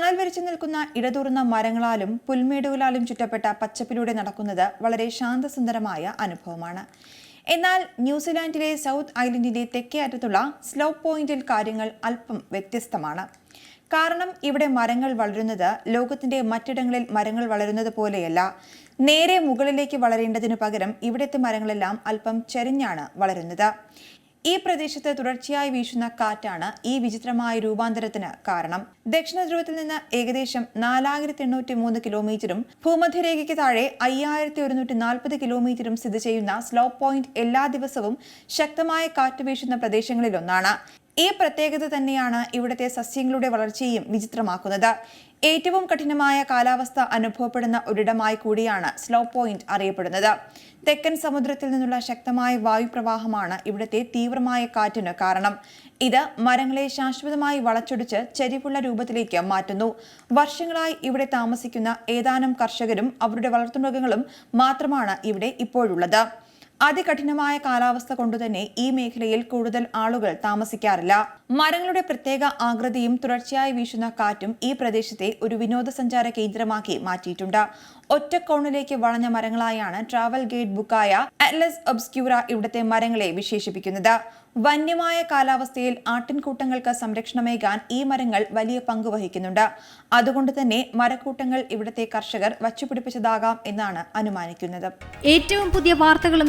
തണൽ വിരിച്ചു നിൽക്കുന്ന ഇടതൂർന്ന മരങ്ങളാലും പുൽമേടുകളാലും ചുറ്റപ്പെട്ട പച്ചപ്പിലൂടെ നടക്കുന്നത് വളരെ ശാന്തസുന്ദരമായ അനുഭവമാണ്. എന്നാൽ ന്യൂസിലാൻഡിലെ സൗത്ത് ഐലൻഡിന്റെ തെക്കേ അറ്റത്തുള്ള സ്ലോ പോയിന്റിൽ കാര്യങ്ങൾ അല്പം വ്യത്യസ്തമാണ്. കാരണം ഇവിടെ മരങ്ങൾ വളരുന്നത് ലോകത്തിന്റെ മറ്റിടങ്ങളിൽ മരങ്ങൾ വളരുന്നത് പോലെയല്ല. നേരെ മുകളിലേക്ക് വളരേണ്ടതിനു പകരം ഇവിടുത്തെ മരങ്ങളെല്ലാം അല്പം ചെരിഞ്ഞാണ് വളരുന്നത്. ഈ പ്രദേശത്ത് തുടർച്ചയായി വീശുന്ന കാറ്റാണ് ഈ വിചിത്രമായ രൂപാന്തരത്തിന് കാരണം. ദക്ഷിണ ധ്രുവത്തിൽ നിന്ന് ഏകദേശം നാലായിരത്തി എണ്ണൂറ്റി മൂന്ന് കിലോമീറ്ററും ഭൂമധ്യരേഖയ്ക്ക് താഴെ അയ്യായിരത്തി ഒരുന്നൂറ്റി നാൽപ്പത് കിലോമീറ്ററും സ്ഥിതി ചെയ്യുന്ന സ്ലോ പോയിന്റ് എല്ലാ ദിവസവും ശക്തമായ കാറ്റ് വീശുന്ന പ്രദേശങ്ങളിലൊന്നാണ്. ഈ പ്രത്യേകത തന്നെയാണ് ഇവിടുത്തെ സസ്യങ്ങളുടെ വളർച്ചയെയും വിചിത്രമാക്കുന്നത്. ഏറ്റവും കഠിനമായ കാലാവസ്ഥ അനുഭവപ്പെടുന്ന ഒരിടമായി കൂടിയാണ് സ്ലോ പോയിന്റ് അറിയപ്പെടുന്നത്. തെക്കൻ സമുദ്രത്തിൽ നിന്നുള്ള ശക്തമായ വായുപ്രവാഹമാണ് ഇവിടുത്തെ തീവ്രമായ കാറ്റിന് കാരണം. ഇത് മരങ്ങളെ ശാശ്വതമായി വളച്ചൊടിച്ച് ചെരിവുള്ള രൂപത്തിലേക്ക് മാറ്റുന്നു. വർഷങ്ങളായി ഇവിടെ താമസിക്കുന്ന ഏതാനും കർഷകരും അവരുടെ വളർത്തുമൃഗങ്ങളും മാത്രമാണ് ഇവിടെ ഇപ്പോഴുള്ളത്. അതികഠിനമായ കാലാവസ്ഥ കൊണ്ടുതന്നെ ഈ മേഖലയിൽ കൂടുതൽ ആളുകൾ താമസിക്കാറില്ല. മരങ്ങളുടെ പ്രത്യേക ആകൃതിയും തുടർച്ചയായി വീശുന്ന കാറ്റും ഈ പ്രദേശത്തെ ഒരു വിനോദസഞ്ചാര കേന്ദ്രമാക്കി മാറ്റിയിട്ടുണ്ട്. ഒറ്റക്കോണിലേക്ക് വളഞ്ഞ മരങ്ങളായാണ് ട്രാവൽ ഗേറ്റ് ബുക്കായ അറ്റ്ലസ് ഒബ്സ്ക്യൂറ ഇവിടുത്തെ മരങ്ങളെ വിശേഷിപ്പിക്കുന്നത്. വന്യമായ കാലാവസ്ഥയിൽ ആട്ടിൻകൂട്ടങ്ങൾക്ക് സംരക്ഷണമേകാൻ ഈ മരങ്ങൾ വലിയ പങ്ക് വഹിക്കുന്നുണ്ട്. അതുകൊണ്ട് തന്നെ മരക്കൂട്ടങ്ങൾ ഇവിടുത്തെ കർഷകർ വച്ചുപിടിപ്പിച്ചതാകാം എന്നാണ് അനുമാനിക്കുന്നത്. ഏറ്റവും പുതിയ വാർത്തകളും